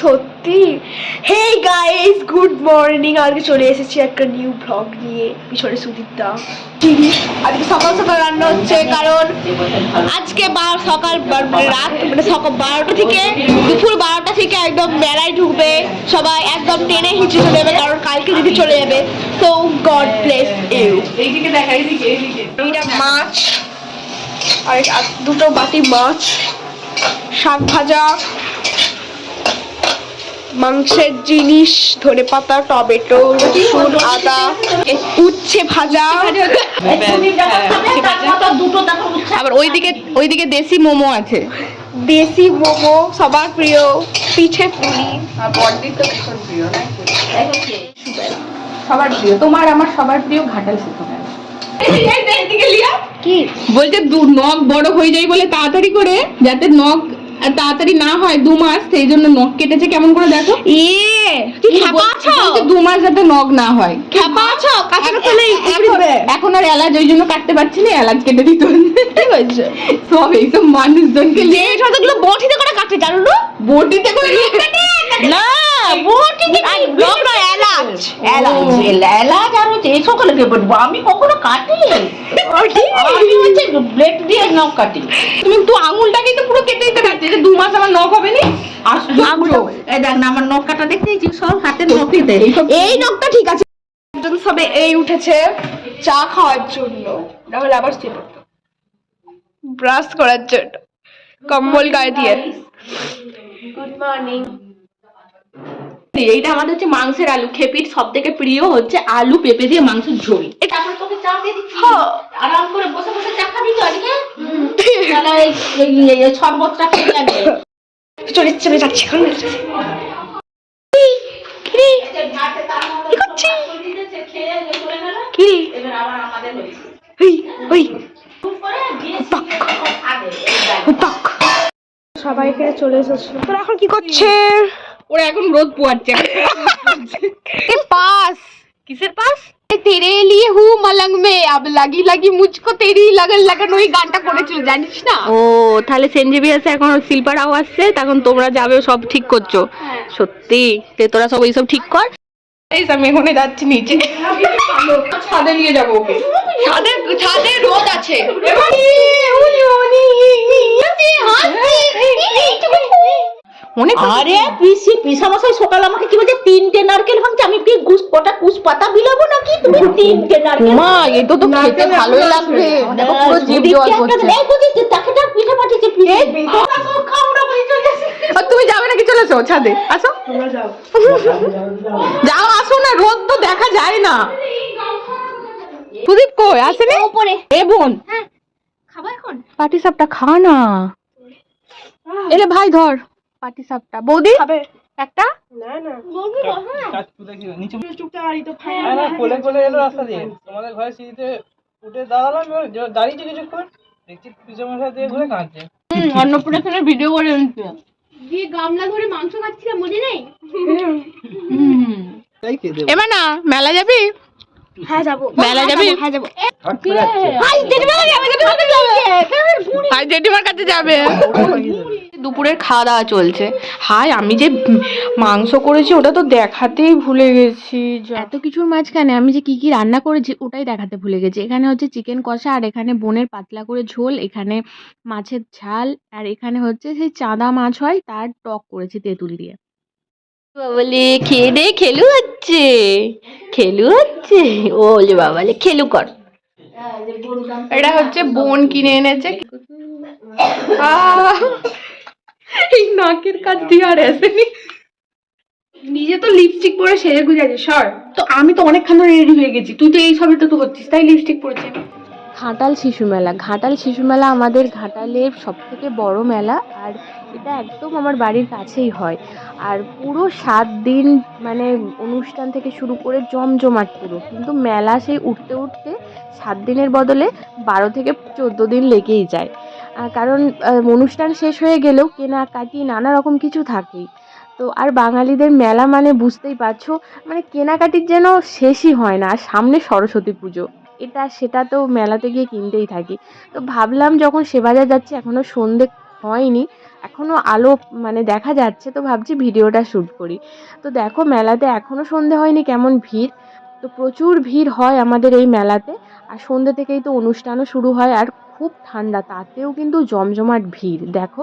সত্যি? Hey guys good morning আজকে চলে এসেছি একটা নিউ ব্লগ নিয়ে। পিছনে সুদীপ্তা। আজকে সকাল সকাল রান্না হচ্ছে কারণ আজকে বার সকাল রাত মানে সকাল বারোটা থেকে দুপুর বারোটা থেকে একদম মেলায় ঢুকবে। সবাই একদম টেনে হিঁচে চলে যাবে কারণ কালকে যদি চলে যাবে। তো গড প্লেস ইউ এইটা মাছ আর দুটো বাটি মাছ শাক ভাজা মাংসের জিনিস ধনে পাতা টমেটো রসুন আদা উচ্ছে ভাজা। আবার ওইদিকে ওইদিকে দেশি মোমো আছে। দেশি মোমো সবার প্রিয় পিঠে পুলি। সবার প্রিয়। তোমার আমার সবার প্রিয় ঘাটাল কি? বলছে দু নখ বড় হয়ে যায় বলে তাড়াতাড়ি করে যাতে নখ তাড়াতাড়ি না হয় দু মাস সেই জন্য নখ কেটেছে কেমন করে দেখো? ইয়ে কি খ্যাপা আছো? দু মাস যাতে নখ না হয়। খ্যাপা আছো? এখন- আর ওই জন্য কাটতে পারছি না কেটে দিতে সব এইসব মানুষজনকে যে নিয়ে সবগুলো বটিতে করে কাটে জানো না বটিতে করে না আর আর আমি কখনো কাটি আমি হচ্ছে ব্লেড দিয়ে নখ কাটি তুমি তো আঙুলটাকে তো পুরো কেটে দিতে পারছি দু মাস আমার নখ হবে না এই দেখ না আমার নখ কাটা দেখতেছি সব হাতের নখিতে। এই নখটা ঠিক আছে। সবে এই উঠেছে চা খাওয়ার জন্য। নাহলে আবার শুয়ে পড়তো ব্রাশ করার জন্য। কম্বল গায়ে দিয়ে। গুড মর্নিং এইটা আমাদের হচ্ছে মাংসের আলু। খেপির সব থেকে প্রিয় হচ্ছে আলু পেঁপে দিয়ে মাংসের ঝোল। তারপর তোকে চা দিয়ে দিচ্ছি। হ্যাঁ। আরাম করে বসে বসে চা খাবি তো আজকে? তাহলে এই শরবতটা খেয়ে যাবে চলে চলে যাচ্ছে এখন কি করছি কি? এবার আবার আমাদের হয়েছে। ওই সবাই এখানে চলে তোরা এখন কি করছে ওরা এখন রোদ পোয়াচ্ছে। পাস। কিসের পাস? তেরে লিয়ে হু মলঙ্গ মে। আব লাগি লাগি মুঝকো তেরি লগন লগন ওই গানটা করেছিল জানিস না? ও তাহলে এখন শিল্পারাও আসছে তখন তোমরা যাবে সব ঠিক করছ। সত্যি তে তোরা সব এইসব ঠিক কর। এই আমি এখানে যাচ্ছি নিচে। ছাদে নিয়ে যাব ওকে। ছাদে ছাদে রোদ আছে। আরে পিসি পিসা মশাই সকাল আমাকে কি বলছে তিনটে নারকেল ভাঙছে আমি কি গুস কটা কুস পাতা বিলাবো নাকি? তুমি তিনটে নারকেল মা এটা তো খেতে ভালোই লাগবে। দেখো পুরো জিভ জল করছে এই বুঝেছি তাকে তার পিঠে পাঠিয়েছে পিঠে তুমি যাবে নাকি চলে এসো? ছাদে। আসো। যাও। আসো না রোদ তো দেখা যায় না। সুদীপ কই? আসেনি? উপরে। এ বোন। খাব এখন? পাটি সাপটা খা না। এলে ভাই ধর পাটি সাপটা। বৌদি? খাবে। একটা? না না। কাজ তুলে কি? নিচে না না কোলে কোলে এলো রাস্তা দিয়ে। তোমাদের ঘরে সিঁড়িতে উঠে দাঁড়ালাম এবার যে- কিছুক্ষণ। দেখছি দিয়ে ঘুরে কাঁদছে। অন্নপ্রাশনের ভিডিও করে নিচ্ছে দিয়ে গামলা ধরে মাংস খাচ্ছিলাম মনে নেই তাই এবার না মেলা যাবি হ্যাঁ যাব মেলা যাবি হ্যাঁ যাব হাট করে যাচ্ছে আর জেঠিমার কাছে যাবে দুপুরের খাওয়া দাওয়া চলছে। হাই আমি যে মাংস করেছি ওটা তো দেখাতেই ভুলে গেছি এত কিছুর মাঝখানে আমি যে কি কি রান্না করেছি ওটাই দেখাতে ভুলে গেছি। এখানে হচ্ছে চিকেন কষা আর এখানে বোনের পাতলা করে ঝোল এখানে মাছের ঝাল আর এখানে হচ্ছে সেই চাঁদা মাছ হয় তার টক করেছি তেঁতুল দিয়ে। বাবালে খেয়ে দে খেলু হচ্ছে খেলু হচ্ছে। ওলে বাবালে খেলু কর। এটা হচ্ছে বোন কিনে এনেছে। আহ! এই নাকের কাজ দিয়ে আর আসেনি নিজে তো লিপস্টিক পরে সেরে গুজে আছে সর। তো আমি তো অনেকক্ষণ ধরে রেডি হয়ে গেছি। তুই তো এই সবটা তো হচ্ছিস তাই লিপস্টিক পরেছি ঘাটাল শিশু মেলা। ঘাটাল শিশু মেলা আমাদের ঘাটালের সব থেকে বড় মেলা আর এটা একদম আমার বাড়ির কাছেই হয়। আর পুরো সাত দিন মানে অনুষ্ঠান থেকে শুরু করে জমজমাট পুরো। কিন্তু মেলা সেই উঠতে উঠতে সাত দিনের বদলে বারো থেকে চোদ্দ দিন লেগেই যায়। কারণ অনুষ্ঠান শেষ হয়ে গেলেও কেনাকাটি নানা রকম কিছু থাকেই। তো আর বাঙালিদের মেলা মানে বুঝতেই পারছ মানে কেনাকাটির যেন শেষই হয় না, আর সামনে সরস্বতী পুজো। এটা, সেটা তো মেলাতে গিয়ে কিনতেই থাকি। তো ভাবলাম যখন সেবাজার যাচ্ছি এখনও সন্ধে হয়নি এখনও আলো মানে দেখা যাচ্ছে, তো ভাবছি ভিডিওটা শ্যুট করি। তো দেখো, মেলাতে এখনও সন্ধে হয়নি, কেমন ভিড়। তো প্রচুর ভিড় হয় আমাদের এই মেলাতে, আর সন্ধ্যে থেকেই তো অনুষ্ঠানও শুরু হয়, আর খুব ঠান্ডা, তাতেও কিন্তু জমজমাট ভিড়, দেখো।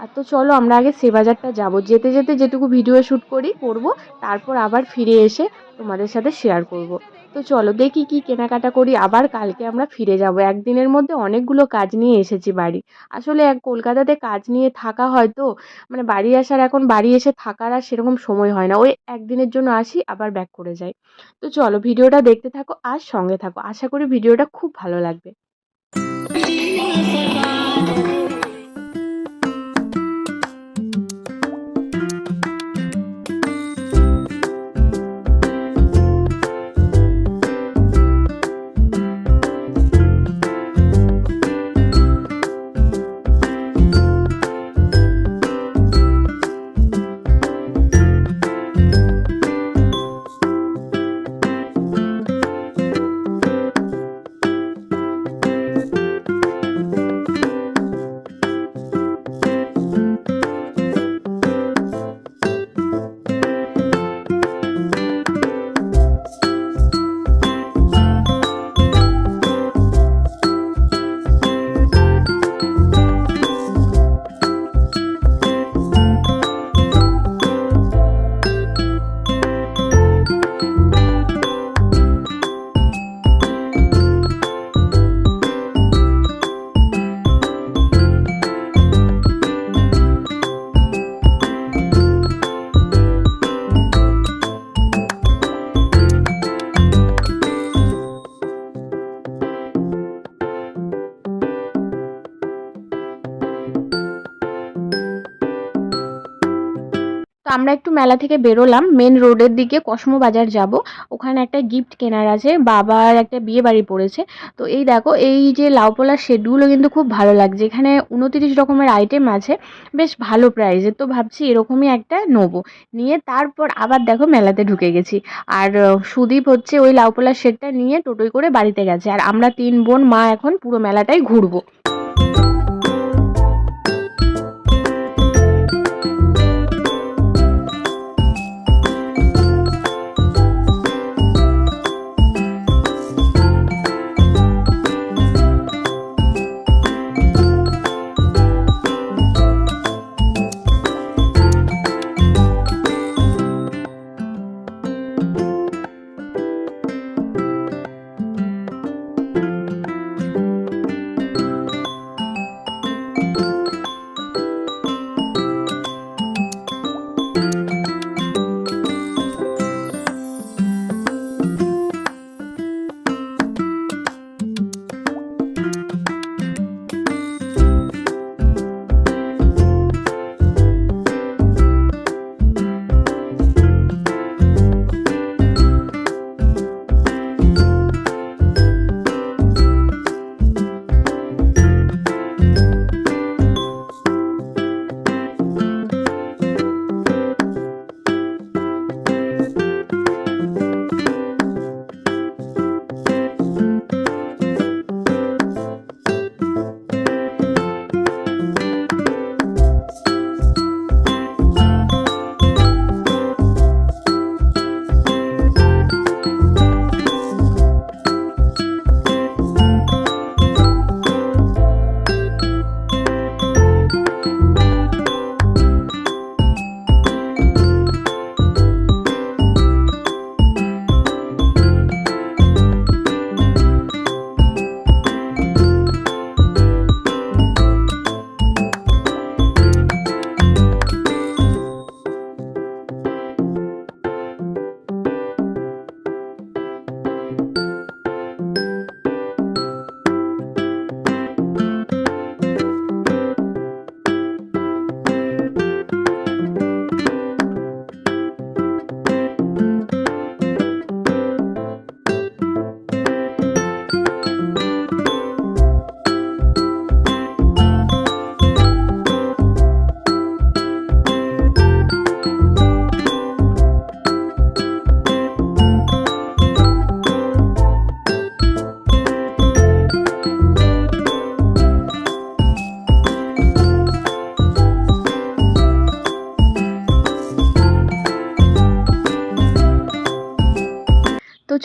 আর তো চলো আমরা আগে সেবাজারটা যাব। যেতে যেতে যেটুকু ভিডিও শ্যুট করি, করব, তারপর আবার ফিরে এসে তোমাদের সাথে শেয়ার করব। তো চলো দেখি কি কেনাকাটা করি, আবার কালকে আমরা ফিরে যাব। একদিনের মধ্যে অনেকগুলো কাজ নিয়ে এসেছি বাড়ি। আসলে এক কলকাতাতে কাজ নিয়ে থাকা হয় তো মানে বাড়ি আসার এখন বাড়ি এসে থাকার আর সেরকম সময় হয় না। ওই একদিনের জন্য আসি, আবার ব্যাক করে যাই। তো চলো ভিডিওটা দেখতে থাকো আর সঙ্গে থাকো। আশা করি ভিডিওটা খুব ভালো লাগবে। তো আমরা একটু মেলা থেকে বেরোলাম মেন রোডের দিকে কসমো বাজার যাব। ওখানে একটা গিফট কেনার আছে, বাবার একটা বিয়ে বাড়ি পড়েছে। তো এই দেখো, এই যে লাউপলার শেডগুলো কিন্তু খুব ভালো লাগছে। এখানে উনতিরিশ রকমের আইটেম আছে, বেশ ভালো প্রাইসের তো ভাবছি এরকমই একটা নেব। নিয়ে তারপর আবার দেখো মেলাতে ঢুকে গেছি। আর সুদীপ হচ্ছে ওই লাউপলার শেডটা নিয়ে টোটোয় করে বাড়িতে গেছে। আর আমরা তিন বোন, মা এখন পুরো মেলাটাই ঘুরবো।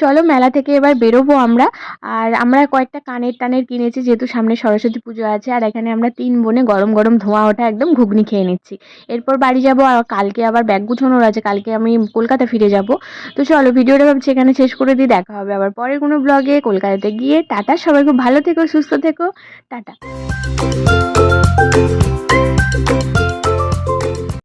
চলো মেলা থেকে এবার বেরোবো আমরা। আর আমরা কয়েকটা কানের টানের কিনেছি, যেহেতু সামনে সরস্বতী পুজো আছে। আর এখানে আমরা তিন বোনে গরম গরম ধোঁয়া ওঠা একদম ঘুগনি খেয়ে নিচ্ছি। এরপর বাড়ি যাব আর কালকে আবার ব্যাগ গুছানোর আছে। কালকে আমি কলকাতা ফিরে যাব। তো চলো ভিডিওটা ভাবছি এখানে শেষ করে দিই, দেখা হবে আবার পরের কোনো ব্লগে কলকাতাতে গিয়ে টাটা, সবাই খুব ভালো থেকো, সুস্থ থেকো, টাটা।